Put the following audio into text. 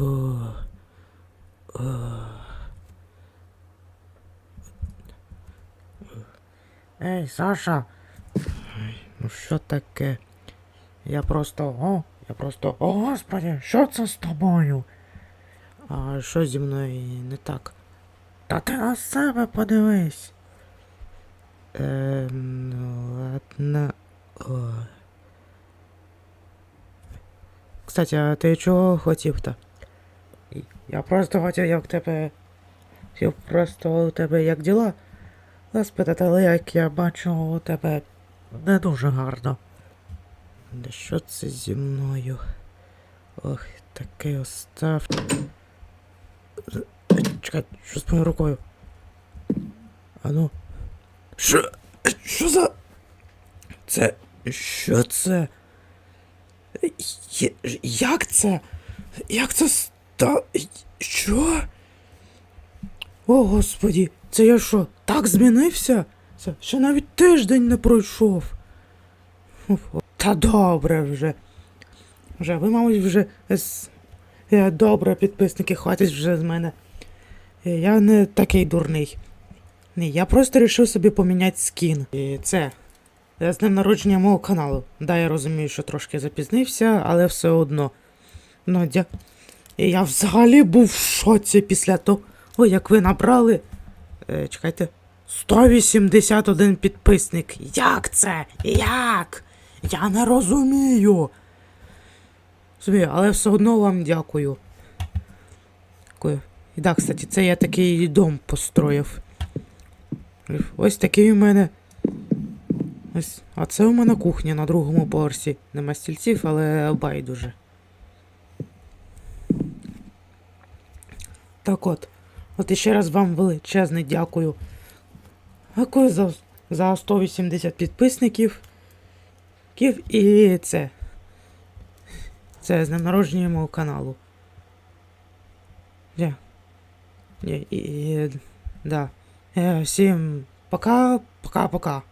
О, о. Ей, Саша. Ну що таке? Я просто. О, я просто. О, господи, що це з тобою? А що зі мною не так? Та ти на себе подивись. Ем, ну ладно. Ой. Кстати, а ти чого хотів-то? Я просто хотів, як тебе. Хотів просто у тебе як діла? Спитати, але як я бачу, у тебе не дуже гарно. Да що це зі мною? Ох, такий остав. Чекай, що з моєю рукою? Ану. Що? Що за. Це. Що це? Як це? Як це ста. Що? О, господі, це я що, так змінився? Це ще навіть тиждень не пройшов. Та добре вже. Вже, ви, мабуть, вже. з- Е, Добре, підписники, хватить вже з мене. Е, Я не такий дурний. Ні, я просто вирішив собі поміняти скін. І це. е, З днем народження мого каналу. Да, я розумію, що трошки запізнився, але все одно. Ну, дя... І я взагалі був в шоці після того, як ви набрали. Е, чекайте. 181 підписник. Як це? Як? Я не розумію. Собі, але все одно вам дякую. Дякую. І так, кстати, це я такий дом построїв. Ось такий у мене. Ось. А це у мене кухня на другому поверсі. Нема стільців, але байдуже. Так от. От іще раз вам величезне дякую. Дякую за, за 180 підписників. І це. Це з днем народження мого каналу. І, і, і, да. Е, Всім пока, пока, пока.